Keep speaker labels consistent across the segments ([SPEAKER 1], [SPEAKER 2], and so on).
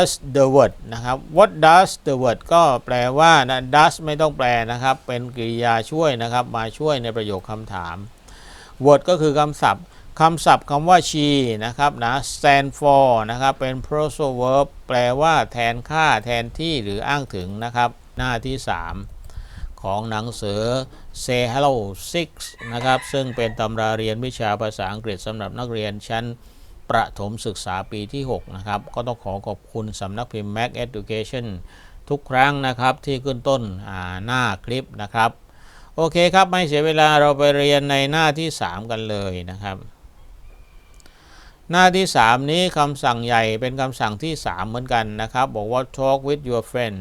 [SPEAKER 1] does the word นะครับ what does the word ก็แปลว่านะ does ไม่ต้องแปลนะครับ เป็นกริยาช่วยนะครับ มาช่วยในประโยคคำถาม word ก็คือคำศัพท์คำศัพท์คำว่า she นะครับนะ stand for นะครับ เป็น phrasal verb แปลว่าแทนค่าแทนที่หรืออ้างถึงนะครับ หน้าที่ 3 ของหนังสือ Say Hello 6นะครับ ซึ่งเป็นตำราเรียนวิชาภาษาอังกฤษสำหรับนักเรียนชั้น ประถมศึกษาปีที่ 6 นะครับ ก็ต้องขอขอบคุณสำนักพิมพ์ Mac Education ทุกครั้งนะครับที่ขึ้นต้นหน้าคลิปนะครับ โอเคครับไม่เสียเวลาเราไปเรียนในหน้าที่ 3 กันเลยนะครับ หน้าที่ 3 นี้คำสั่งใหญ่เป็นคำสั่งที่ 3 เหมือนกันนะครับ บอกว่า talk with your friend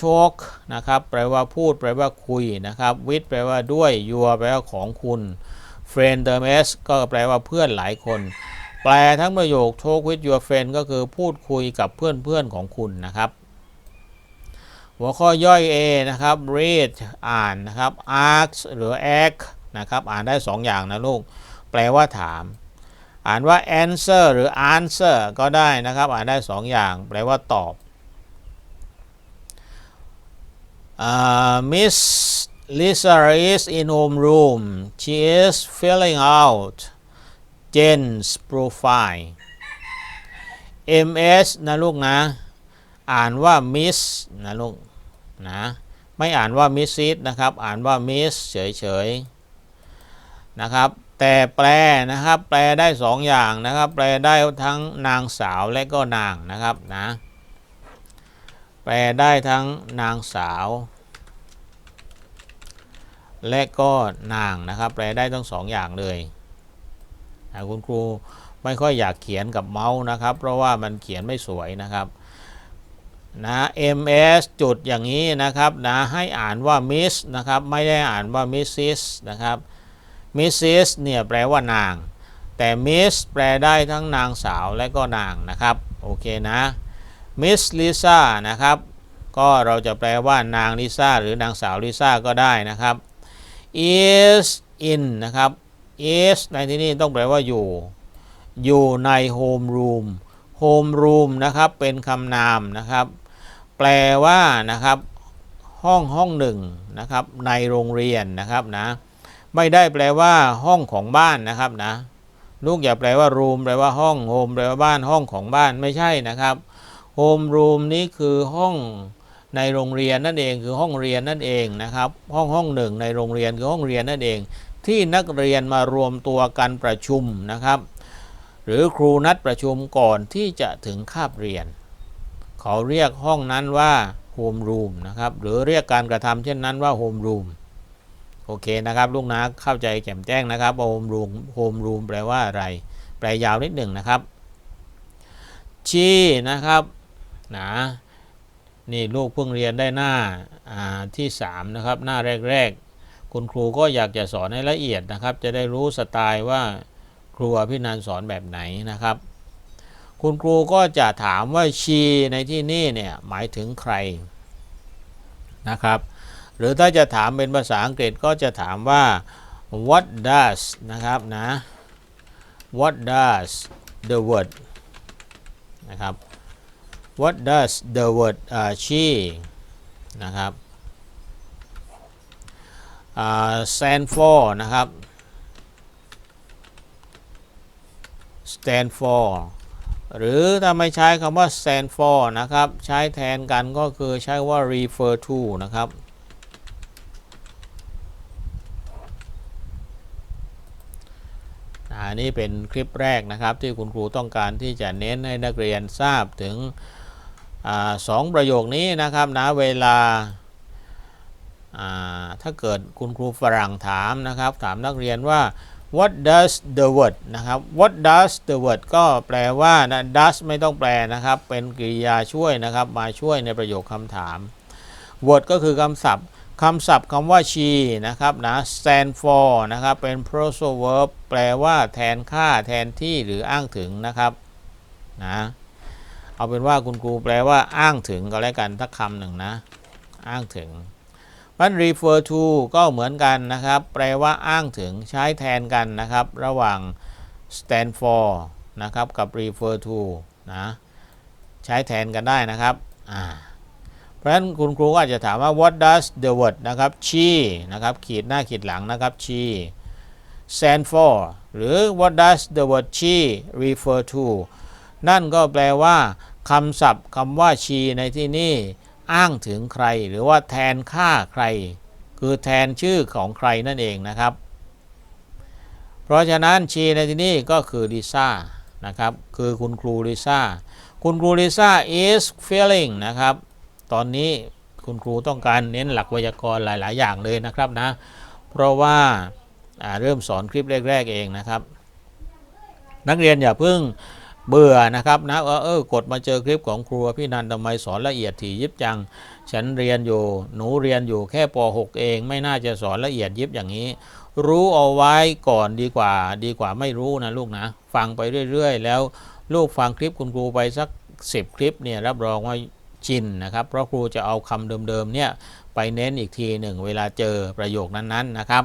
[SPEAKER 1] talk นะครับแปลว่าพูดแปลว่าคุยนะครับ with แปลว่าด้วย your แปลว่าของคุณ friend เติม s ก็แปลว่าเพื่อนหลายคน แปลทั้งประโยค talk with your friend ก็คือพูดคุยกับเพื่อนๆของคุณนะครับ หัวข้อย่อย A นะครับ read อ่านนะครับ ask หรือ ask นะครับ อ่านได้ 2 อย่างนะลูก แปลว่าถาม อ่านว่า answer หรือ answer ก็ได้นะครับ อ่านได้ 2 อย่าง แปลว่าตอบ Uh, Miss Lisa is in homeroom. She is filling out Jen's profile. MS นะลูกนะ อ่านว่า Miss นะลูกนะ ไม่อ่านว่า Mrs นะครับ อ่านว่า Miss เฉยๆนะครับ แต่แปลนะครับ แปลได้สองอย่างนะครับ แปลได้ทั้งนางสาวและก็นางนะครับนะ แปลได้ทั้งนางสาวและก็นางนะครับ แปลได้ทั้งสองอย่างเลย คุณครูไม่ค่อยอยากเขียนกับเมาส์นะครับ เพราะว่ามันเขียนไม่สวยนะครับนะ ms จุดอย่างนี้นะครับนะให้อ่านว่า miss นะครับไม่ได้อ่านว่า mrs นะครับ mrs เนี่ยแปลว่านาง แต่ miss แปลได้ทั้งนางสาวและก็นางนะครับโอเคนะ Miss Lisa นะครับก็เราจะแปลว่านางลิซ่าหรือนางสาวลิซ่าก็ได้นะครับ is in นะครับ is ในที่นี้ต้องแปลว่าอยู่ อยู่ใน home room home room นะครับ เป็นคำนามนะครับ แปลว่านะครับ ห้องห้องหนึ่งนะครับ ในโรงเรียนนะครับนะ ไม่ได้แปลว่า ห้องของบ้านนะครับนะ ลูกอย่าแปลว่า room แปลว่าห้อง home แปลว่าบ้านห้องของบ้านไม่ใช่นะครับโฮมรูมนี้คือห้องในโรงเรียนนั่นเองคือห้องเรียนนั่นเองนะครับ ห้องห้องหนึ่งในโรงเรียนคือห้องเรียนนั่นเอง ที่นักเรียนมารวมตัวกันประชุมนะครับ หรือครูนัดประชุมก่อนที่จะถึงคาบเรียน เขาเรียกห้องนั้นว่าโฮมรูมนะครับหรือเรียกการกระทำเช่นนั้นว่าโฮมรูมโอเคนะครับลูกนะเข้าใจแจ่มแจ้งนะครับโฮมรูมโฮมรูมแปลว่าอะไร แปลยาวนิดหนึ่งนะครับชีนะครับนะนี่ลูกเพิ่งเรียนได้หน้าที่ 3 นะครับ หน้าแรก ๆ คุณครูก็อยากจะสอนให้ละเอียดนะครับ จะได้รู้สไตล์ว่าครูอภินันสอนแบบไหนนะครับ คุณครูก็จะถามว่าชีในที่นี่เนี่ยหมายถึงใครนะครับ หรือถ้าจะถามเป็นภาษาอังกฤษก็จะถามว่า what does นะครับนะ what does the word นะครับ what does the word uh, she นะครับ uh, stand for นะครับ stand for หรือถ้าไม่ใช้คำว่า stand for นะครับ ใช้แทนกันก็คือใช้ว่า refer to นะครับ อันนี้เป็นคลิปแรกนะครับที่คุณครูต้องการที่จะเน้นให้นักเรียนทราบถึงอสองประโยคนี้นะครับนะเวลา ถ้าเกิดคุณครูฝรั่งถามนะครับ ถามนักเรียนว่า what does the word นะครับ what does the word ก็แปลว่านะ does ไม่ต้องแปลนะครับ เป็นกริยาช่วยนะครับ มาช่วยในประโยคคำถาม word ก็คือคำศัพท์คำศัพท์คำว่า she นะครับนะ stand for นะครับ เป็น phrasal verb แปลว่าแทนค่าแทนที่หรืออ้างถึงนะครับนะเอาเป็นว่าคุณครูแปลว่าอ้างถึงก็แล้วกันทักคำหนึ่งนะ อ้างถึง มัน refer to ก็เหมือนกันนะครับ แปลว่าอ้างถึงใช้แทนกันนะครับ ระหว่าง stand for นะครับกับ refer to นะใช้แทนกันได้นะครับอ่าเพราะฉะนั้นคุณครูก็อาจจะถามว่า what does the word นะครับ she นะครับขีดหน้าขีดหลังนะครับ she stand for หรือ what does the word she refer to นั่นก็แปลว่าคำศัพท์คำว่า she ในที่นี้ อ้างถึงใคร หรือว่าแทนค่าใคร คือแทนชื่อของใครนั่นเองนะครับ เพราะฉะนั้น she ในที่นี้ก็คือลิซ่านะครับคือคุณครูลิซ่าคุณครูลิซ่า is feeling นะครับตอนนี้คุณครูต้องการเน้นหลักไวยากรณ์หลาย ๆ อย่างเลยนะครับนะ เพราะว่าอ่าเริ่มสอนคลิปแรก ๆ เองนะครับ นักเรียนอย่าเพิ่ง เบื่อนะครับนะว่าเออกดมาเจอคลิปของครูพี่นันทำไมสอนละเอียดถี่ยิบจัง ฉันเรียนอยู่ หนูเรียนอยู่แค่ป .6 เอง ไม่น่าจะสอนละเอียดยิบอย่างนี้ รู้เอาไว้ก่อนดีกว่า ดีกว่าไม่รู้นะลูกนะ ฟังไปเรื่อย ๆ แล้วลูกฟังคลิปคุณครูไปสัก 10 คลิปเนี่ยรับรองว่าชินนะครับเพราะครูจะเอาคำเดิมๆเนี่ยไปเน้นอีกทีหนึ่งเวลาเจอประโยคนั้นๆนะครับ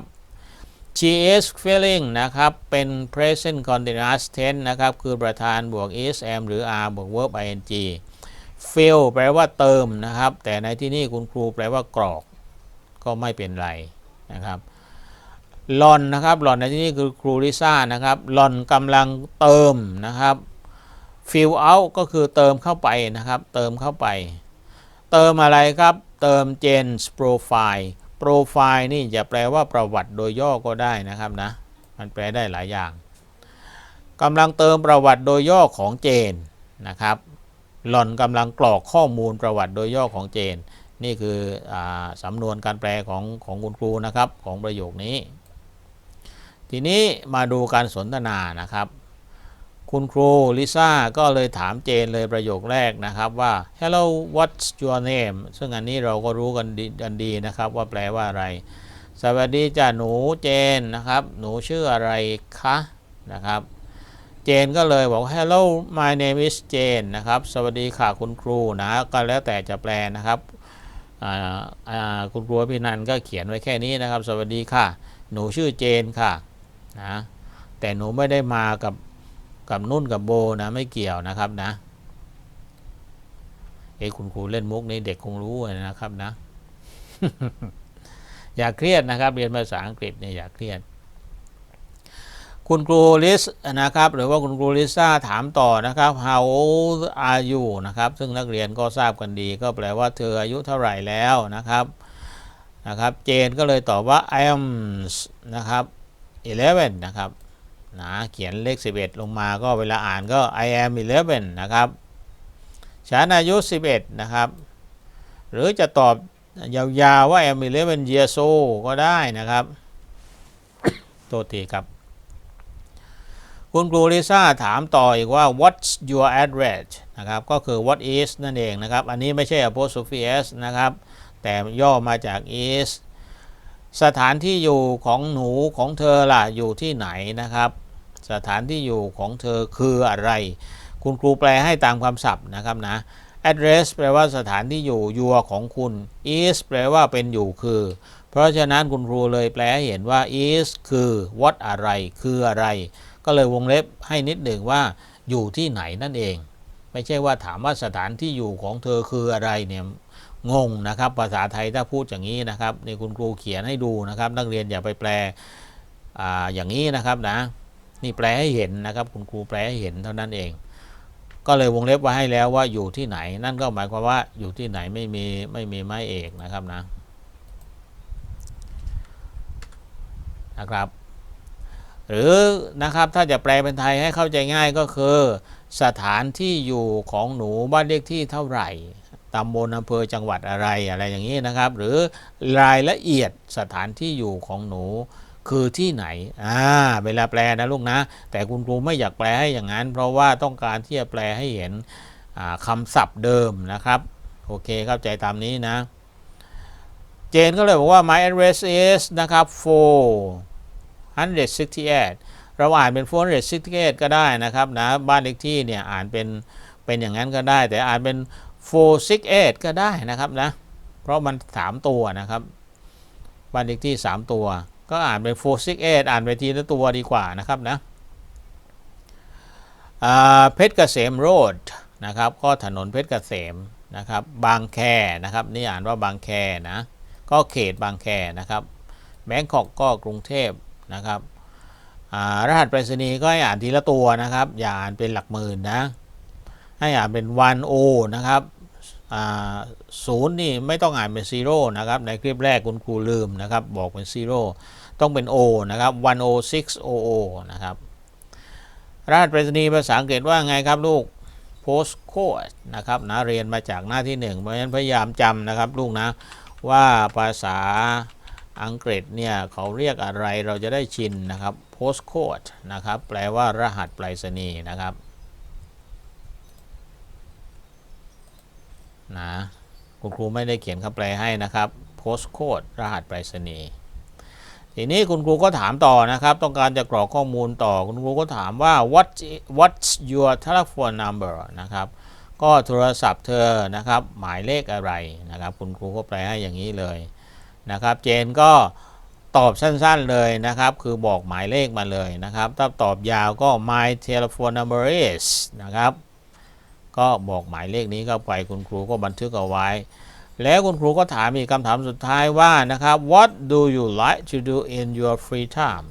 [SPEAKER 1] she is feeling นะครับ เป็น present continuous tense นะครับ คือประธานบวก is am หรือ are บวก verb ing fill แปลว่าเติมนะครับ แต่ในที่นี้คุณครูแปลว่ากรอก ก็ไม่เป็นไรนะครับหลอนนะครับหลอนในที่นี้คือครูลิซ่านะครับหลอนกำลังเติมนะครับ fill out ก็คือเติมเข้าไปนะครับ เติมเข้าไป เติมอะไรครับ เติม Jane's profile profile นี่จะแปลว่าประวัติโดยย่อก็ได้นะครับนะ มันแปลได้หลายอย่างกำลังเติมประวัติโดยย่อของเจนนะครับ หล่อนกำลังกรอกข้อมูลประวัติโดยย่อของเจน นี่คืออสำนวนการแปลของของคุณครูนะครับของประโยคนี้ ทีนี้มาดูการสนทนานะครับ คุณครูลิซ่าก็เลยถามเจนเลยประโยคแรกนะครับว่า hello what's your name ซึ่งอันนี้เราก็รู้กันดีกันดีนะครับว่าแปลว่าอะไร สวัสดีจ้าหนูเจนนะครับ หนูชื่ออะไรคะนะครับ เจนก็เลยบอก hello my name is Jane นะครับ สวัสดีค่ะคุณครูนะ ก็แล้วแต่จะแปลนะครับคุณครูพี่นันก็เขียนไว้แค่นี้นะครับ สวัสดีค่ะ หนูชื่อเจนค่ะนะแต่หนูไม่ได้มากับ กับนุ่นกับโบนะ ไม่เกี่ยวนะครับนะ เอ้คุณครูเล่นมุกนี้เด็กคงรู้นะครับนะ อย่าเครียดนะครับ เรียนภาษาอังกฤษเนี่ยอย่าเครียด คุณครูลิสนะครับ หรือว่าคุณครูลิซ่าถามต่อนะครับ how old are you นะครับ ซึ่งนักเรียนก็ทราบกันดี ก็แปลว่าเธออายุเท่าไหร่แล้วนะครับนะครับ เจนก็เลยตอบว่า I am นะครับ11นะครับ นะเขียนเลข 11 ลงมาก็เวลาอ่านก็ I am 11 นะครับฉันอายุ 11 นะครับ หรือจะตอบยาวๆว่า I am 11 years old ก็ได้นะครับ โทษทีครับ คุณครูลิซ่าถามต่ออีกว่า what's your address นะครับ ก็คือ what is นั่นเองนะครับ อันนี้ไม่ใช่ apostrophe s นะครับ แต่ย่อมาจาก is สถานที่อยู่ของหนูของเธอล่ะอยู่ที่ไหนนะครับ สถานที่อยู่ของเธอคืออะไร คุณครูแปลให้ตามคำศัพท์นะครับนะ address แปลว่าสถานที่อยู่ your ของคุณ is แปลว่าเป็นอยู่คือ เพราะฉะนั้นคุณครูเลยแปลให้เห็นว่า is คือ what อะไร คืออะไร ก็เลยวงเล็บให้นิดหนึ่งว่าอยู่ที่ไหนนั่นเอง ไม่ใช่ว่าถามว่าสถานที่อยู่ของเธอคืออะไรเนี่ย งงนะครับภาษาไทยถ้าพูดอย่างนี้นะครับนี่คุณครูเขียนให้ดูนะครับ นักเรียนอย่าไปแปลออย่างนี้นะครับนะนี่แปลให้เห็นนะครับ คุณครูแปลให้เห็นเท่านั้นเอง ก็เลยวงเล็บไว้ให้แล้วว่าอยู่ที่ไหน นั่นก็หมายความว่าอยู่ที่ไหนไม่มีไม่มีไม้เอกนะครับนะนะครับ หรือนะครับถ้าจะแปลเป็นไทยให้เข้าใจง่ายก็คือ สถานที่อยู่ของหนูบ้านเลขที่เท่าไหร่ ตำบลอำเภอจังหวัดอะไรอะไรอย่างนี้นะครับ หรือรายละเอียดสถานที่อยู่ของหนูคือที่ไหน อ่า เวลาแปลนะลูกนะ แต่คุณครูไม่อยากแปลให้อย่างนั้น เพราะว่าต้องการที่จะแปลให้เห็นคำศัพท์เดิมนะครับ โอเคเข้าใจตามนี้นะ เจนก็เลยบอกว่า my address is นะครับ468เราอ่านเป็น468ก็ได้นะครับนะ บ้านเลขที่เนี่ยอ่านเป็นเป็นอย่างนั้นก็ได้ แต่อ่านเป็น 468 ก็ได้นะครับนะ เพราะมัน 3 ตัวนะครับบ้านเลขที่ 3 ตัว ก็อ่านเป็น468 อ่านไปทีละตัวดีกว่านะครับนะเพชรเกษมโรดนะครับ ก็ถนนเพชรเกษมนะครับ บางแคนะครับ นี่อ่านว่าบางแคนะ ก็เขตบางแคนะครับแบงคอกก็กรุงเทพนะครับอ่ารหัสไปรษณีย์ก็ให้อ่านทีละตัวนะครับ อย่าอ่านเป็นหลักหมื่นนะ ให้อ่านเป็นวันโอนะครับ ศูนย์นี่ไม่ต้องอ่านเป็นซีโร่นะครับในคลิปแรกคุณครูลืมนะครับบอกเป็นซีโร่ต้องเป็น O นะครับ10600นะครับรหัสไปรษณีย์ภาษาอังกฤษว่าไงครับลูก postcode นะครับนะเรียนมาจากหน้าที่หนึ่งเพราะฉะนั้นพยายามจำนะครับลูกนะว่าภาษาอังกฤษเนี่ยเขาเรียกอะไรเราจะได้ชินนะครับ postcode นะครับแปลว่ารหัสไปรษณีย์นะครับ นะคุณครูไม่ได้เขียนคำแปลให้นะครับ postcode รหัสไปรษณีย์ทีนี้คุณครูก็ถามต่อนะครับ ต้องการจะกรอกข้อมูลต่อคุณครูก็ถามว่า what what's your telephone number นะครับ ก็โทรศัพท์เธอนะครับ หมายเลขอะไรนะครับ คุณครูก็แปลให้อย่างนี้เลยนะครับ เจนก็ตอบสั้นๆเลยนะครับ คือบอกหมายเลขมาเลยนะครับ ถ้าตอบยาวก็ my telephone number is นะครับ ก็บอกหมายเลขนี้เข้าไปคุณครูก็บันทึกเอาไว้ แล้วคุณครูก็ถามอีกคำถามสุดท้ายว่านะครับ what do you like to do in your free time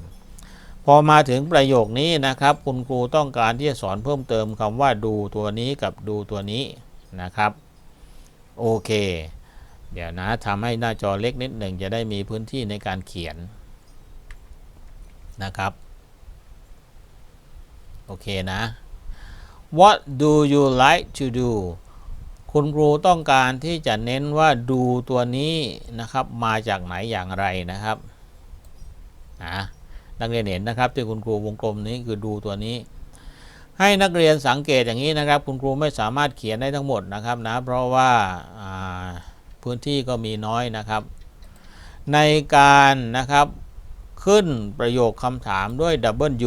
[SPEAKER 1] พอมาถึงประโยคนี้นะครับ คุณครูต้องการที่จะสอนเพิ่มเติมคำว่าดูตัวนี้กับดูตัวนี้นะครับ โอเค เดี๋ยวนะทำให้หน้าจอเล็กนิดหนึ่งจะได้มีพื้นที่ในการเขียนนะครับ โอเคนะ What do you like to do คุณครูต้องการที่จะเน้นว่าดูตัวนี้นะครับ มาจากไหนอย่างไรนะครับนะนักเรียนเห็นนะครับที่คุณครูวงกลมนี้คือดูตัวนี้ ให้นักเรียนสังเกตอย่างนี้นะครับ คุณครูไม่สามารถเขียนได้ทั้งหมดนะครับนะเพราะว่าาพื้นที่ก็มีน้อยนะครับ ในการนะครับขึ้นประโยคคำถามด้วย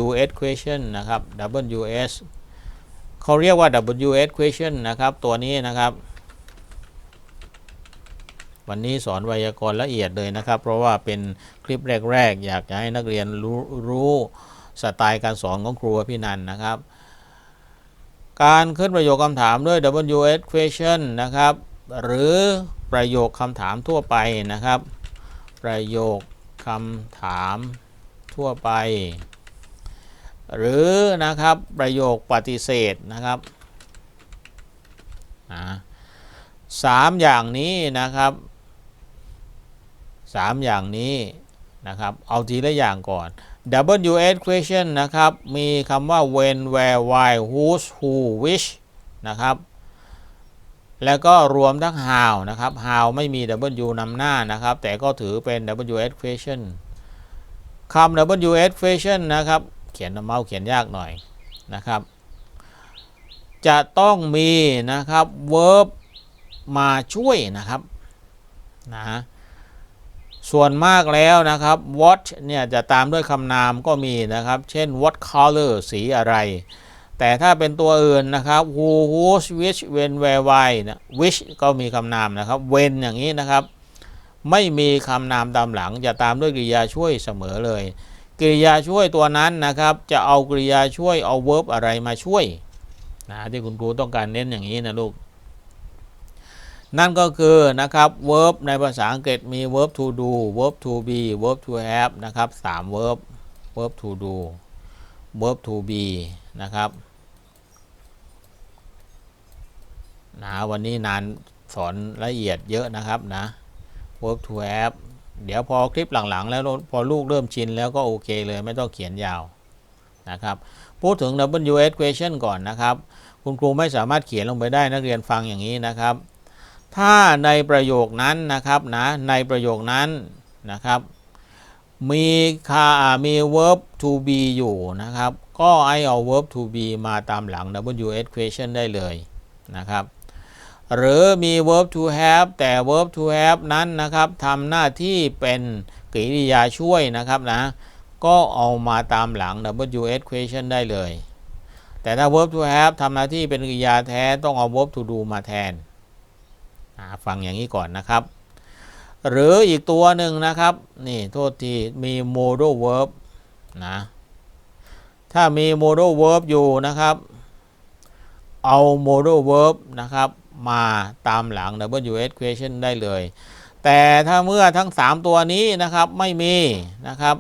[SPEAKER 1] WS question นะครับ WS เขาเรียกว่า WS question นะครับ ตัวนี้นะครับ วันนี้สอนไวยากรณ์ละเอียดเลยนะครับ เพราะว่าเป็นคลิปแรก ๆ อยากจะให้นักเรียนรู้รู้สไตล์การสอนของครูพี่นันนะครับ การขึ้นประโยคคำถามด้วย WS question นะครับ หรือประโยคคำถามทั่วไปนะครับ ประโยคคำถามทั่วไป หรือนะครับประโยคปฏิเสธนะครับสามอย่างนี้นะครับสามอย่างนี้นะครับเอาทีละอย่างก่อน WH question นะครับ มีคำว่า when where why whose who which นะครับ แล้วก็รวมทั้ง how นะครับ how ไม่มี W นำหน้านะครับ แต่ก็ถือเป็น WH question คำ WH question นะครับ เขียนเมาส์เขียนยากหน่อยนะครับ จะต้องมีนะครับ verb มาช่วยนะครับนะส่วนมากแล้วนะครับ what เนี่ยจะตามด้วยคำนามก็มีนะครับ เช่น what color สีอะไร แต่ถ้าเป็นตัวอื่นนะครับ who whose which when where why นะ which ก็มีคำนามนะครับ when อย่างนี้นะครับ ไม่มีคำนามตามหลังจะตามด้วยกริยาช่วยเสมอเลย กริยาช่วยตัวนั้นนะครับ จะเอากริยาช่วยเอา verb อะไรมาช่วยนะที่คุณครูต้องการเน้นอย่างนี้นะลูก นั่นก็คือนะครับ verb ในภาษาอังกฤษมี verb to do verb to be verb to have นะครับ3 verb verb to do verb to be นะครับนะวันนี้นานสอนละเอียดเยอะนะครับนะ verb to have เดี๋ยวพอคลิปหลังๆ แล้วพอลูกเริ่มชินแล้วก็โอเคเลยไม่ต้องเขียนยาวนะครับพูดถึง WH question ก่อนนะครับ คุณครูไม่สามารถเขียนลงไปได้นักเรียนฟังอย่างนี้นะครับ ถ้าในประโยคนั้นนะครับนะในประโยคนั้นนะครับ มีคามี verb to be อยู่นะครับ ก็ให้เอา verb to be มาตามหลัง WH question ได้เลยนะครับ หรือมี verb to have แต่ verb to have นั้นนะครับทำหน้าที่เป็นกริยาช่วยนะครับนะก็เอามาตามหลัง WH question ได้เลย แต่ถ้า verb to have ทำหน้าที่เป็นกริยาแท้ต้องเอา verb to do มาแทนฟังอย่างนี้ก่อนนะครับ หรืออีกตัวหนึ่งนะครับ นี่โทษที มี modal verb นะถ้ามี modal verb อยู่นะครับ เอา modal verb นะครับ มาตามหลัง WH question ได้เลย แต่ถ้าเมื่อทั้ง 3 ตัวนี้นะครับไม่มีนะครับ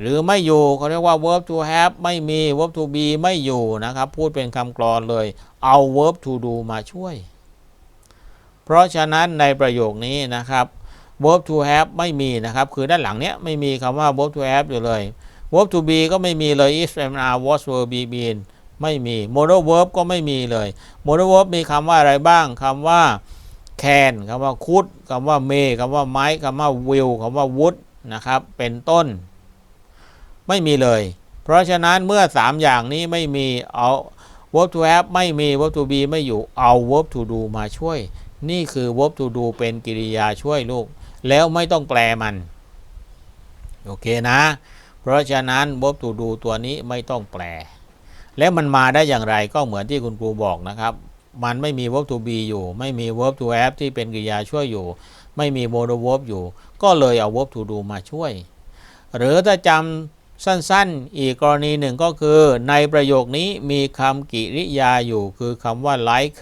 [SPEAKER 1] หรือไม่อยู่เขาเรียกว่า verb to have ไม่มี verb to be ไม่อยู่นะครับ พูดเป็นคำกรอนเลย เอา verb to do มาช่วย เพราะฉะนั้นในประโยคนี้นะครับ verb to have ไม่มีนะครับ คือด้านหลังเนี้ยไม่มีคำว่า verb to have อยู่เลย verb to be ก็ไม่มีเลย is am are was were be been ไม่มี modal verb ก็ไม่มีเลย modal verb มีคำว่าอะไรบ้างคำว่า can คำว่า could คำว่า may คำว่า might คำว่า will คำว่า would นะครับ เป็นต้น ไม่มีเลย เพราะฉะนั้นเมื่อ 3 อย่างนี้ไม่มีเอา verb to have ไม่มี verb to be ไม่อยู่เอา verb to do มาช่วย นี่คือ verb to do เป็นกริยาช่วยลูก แล้วไม่ต้องแปลมัน โอเคนะ เพราะฉะนั้น verb to do ตัวนี้ไม่ต้องแปล แล้วมันมาได้อย่างไรก็เหมือนที่คุณครูบอกนะครับ มันไม่มี verb to be อยู่ ไม่มี verb to have ที่เป็นกริยาช่วยอยู่ ไม่มี modal verb อยู่ ก็เลยเอา verb to do มาช่วย หรือถ้าจำสั้นๆ อีกกรณีหนึ่งก็คือ ในประโยคนี้มีคำกริยาอยู่ คือคำว่า like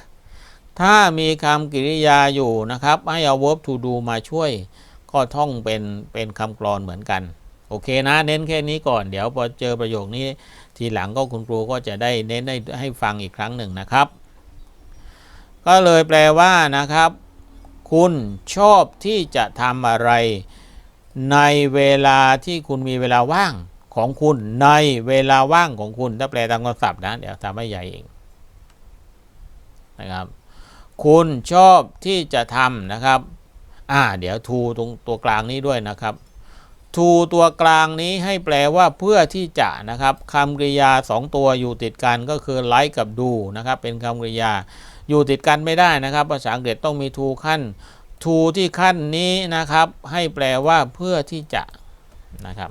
[SPEAKER 1] ถ้ามีคำกริยาอยู่นะครับ ให้เอา verb to do มาช่วย ก็ท่องเป็นเป็นคำกรอนเหมือนกัน โอเคนะ เน้นแค่นี้ก่อน เดี๋ยวพอเจอประโยคนี้ ทีหลังก็คุณครูก็จะได้เน้นให้ให้ฟังอีกครั้งหนึ่งนะครับ ก็เลยแปลว่านะครับ คุณชอบที่จะทำอะไร ในเวลาที่คุณมีเวลาว่างของคุณในเวลาว่างของคุณถ้าแปลตามคำศัพท์นะเดี๋ยวทำให้ใหญ่เองนะครับ คุณชอบที่จะทำนะครับ อ่า เดี๋ยวทูตรงตัวกลางนี้ด้วยนะครับ ทูตัวกลางนี้ให้แปลว่าเพื่อที่จะนะครับคำกริยา 2 ตัวอยู่ติดกันก็คือ like กับ do นะครับเป็นคำกริยา อยู่ติดกันไม่ได้นะครับ ภาษาอังกฤษต้องมีทูขั้นทูที่ขั้นนี้นะครับ ให้แปลว่าเพื่อที่จะนะครับ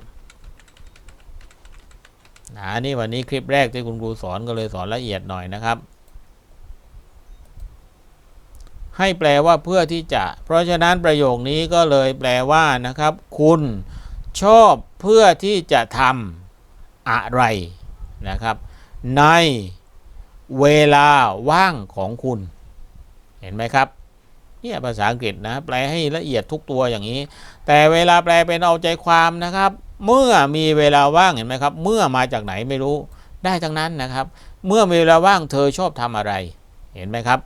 [SPEAKER 1] นะนี่วันนี้คลิปแรกที่คุณครูสอนก็เลยสอนละเอียดหน่อยนะครับ ให้แปลว่าเพื่อที่จะ เพราะฉะนั้นประโยคนี้ก็เลยแปลว่านะครับ คุณ ชอบเพื่อที่จะทำอะไรนะครับ ในเวลาว่างของคุณ เห็นไหมครับเนี่ยภาษาอังกฤษนะแปลให้ละเอียดทุกตัวอย่างนี้ แต่เวลาแปลเป็นเอาใจความนะครับ เมื่อมีเวลาว่างเห็นไหมครับ เมื่อมาจากไหนไม่รู้ได้ทั้งนั้นนะครับ เมื่อมีเวลาว่างเธอชอบทำอะไร เห็นไหมครับ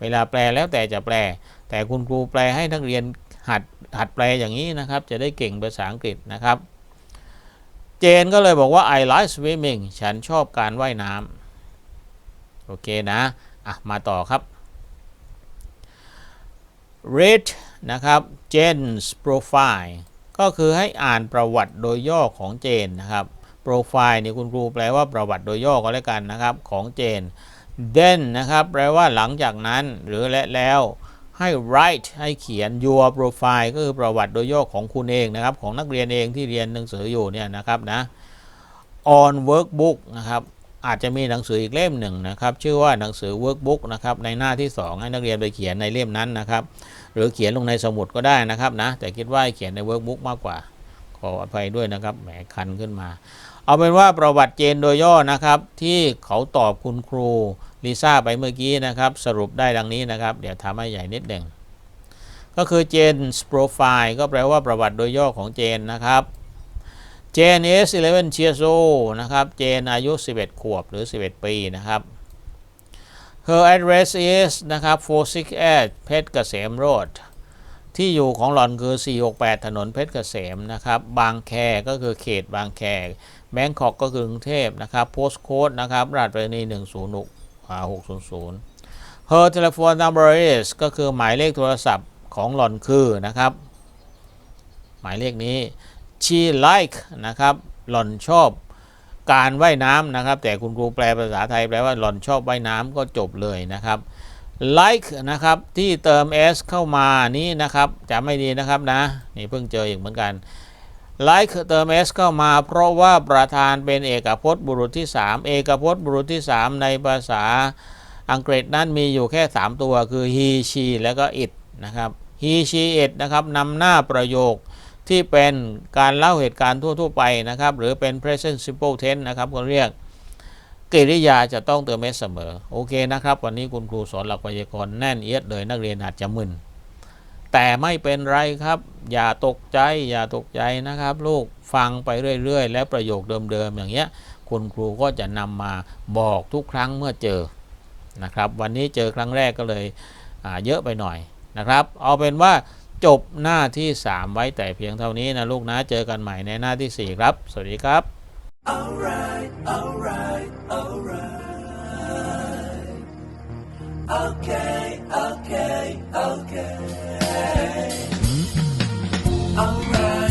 [SPEAKER 1] เวลาแปลแล้วแต่จะแปล แต่คุณครูแปลให้นักเรียนหัด หัดแปลอย่างนี้นะครับ จะได้เก่งภาษาอังกฤษนะครับ เจนก็เลยบอกว่า I like swimming ฉันชอบการว่ายน้ำโอเคนะอะมาต่อครับ read นะครับ Jane's profile ก็คือให้อ่านประวัติโดยย่อของเจนนะครับ profile นี่คุณครูแปลว่าประวัติโดยย่อก็แล้วกันนะครับของเจน then นะครับแปลว่าหลังจากนั้นหรือและแล้ว ให้ write ให้เขียน your profile ก็คือประวัติโดยย่อของคุณเองนะครับ ของนักเรียนเองที่เรียนหนังสืออยู่เนี่ยนะครับนะ on workbook นะครับอาจจะมีหนังสืออีกเล่มหนึ่งนะครับชื่อว่าหนังสือ workbook นะครับในหน้าที่ 2 ให้นักเรียนไปเขียนในเล่มนั้นนะครับหรือเขียนลงในสมุดก็ได้นะครับนะแต่คิดว่าเขียนใน workbook มากกว่า ขออภัยด้วยนะครับแหมคันขึ้นมา เอาเป็นว่าประวัติเจนโดยย่อนะครับที่เขาตอบคุณครู ลิซ่าไปเมื่อกี้นะครับ สรุปได้ดังนี้นะครับ เดี๋ยวทำให้ใหญ่นิดหนึ่งก็คือเจน profile ก็แปลว่าประวัติโดยย่อของเจนนะครับเจน is 11 years old นะครับ เจนอายุ 11 ขวบหรือ 11 ปีนะครับ her address is นะครับ468เพชรเกษมโรดที่อยู่ของหล่อนคือ 468 ถนนเพชรเกษมนะครับ บางแคก็คือเขตบางแค แบงคอกก็คือกรุงเทพนะครับ โพสต์โค้ดนะครับ ราชบุ รี106 her telephone number is ก็คือหมายเลขโทรศัพท์ของหล่อนคือนะครับ หมายเลขนี้ she like นะครับหล่อนชอบการว่ายน้ำนะครับ แต่คุณครูแปลภาษาไทยแปลว่าหล่อนชอบว่ายน้ำก็จบเลยนะครับ like นะครับที่เติม s เข้ามานี้นะครับจำไม่ดีนะครับนะนี่เพิ่งเจออีกเหมือนกัน like เติม s เข้ามาเพราะว่าประธานเป็นเอกพจน์บุรุษที่ 3 เอกพจน์บุรุษที่ 3 ในภาษาอังกฤษนั้นมีอยู่แค่ 3 ตัวคือ he she แล้วก็ it นะครับ he she it นะครับนำหน้าประโยคที่เป็นการเล่าเหตุการณ์ทั่ว ๆ ไปนะครับ หรือเป็น present simple tense นะครับก็เรียกกริยาจะต้องเติมเอสเสมอ โอเคนะครับ วันนี้คุณครูสอนหลักไวยากรณ์แน่นเอียดเลยนักเรียนอาจจะมึน แต่ไม่เป็นไรครับ อย่าตกใจอย่าตกใจนะครับ ลูกฟังไปเรื่อย ๆ และประโยคเดิมๆอย่างเงี้ยคุณครูก็จะนำมาบอกทุกครั้งเมื่อเจอนะครับ วันนี้เจอครั้งแรกก็เลยเยอะไปหน่อยนะครับ เอาเป็นว่าจบหน้าที่ 3 ไว้แต่เพียงเท่านี้นะลูกนะเจอกันใหม่ในหน้าที่ 4 ครับ สวัสดีครับ
[SPEAKER 2] Alright, alright, alright. okay, okay, okay. Alright.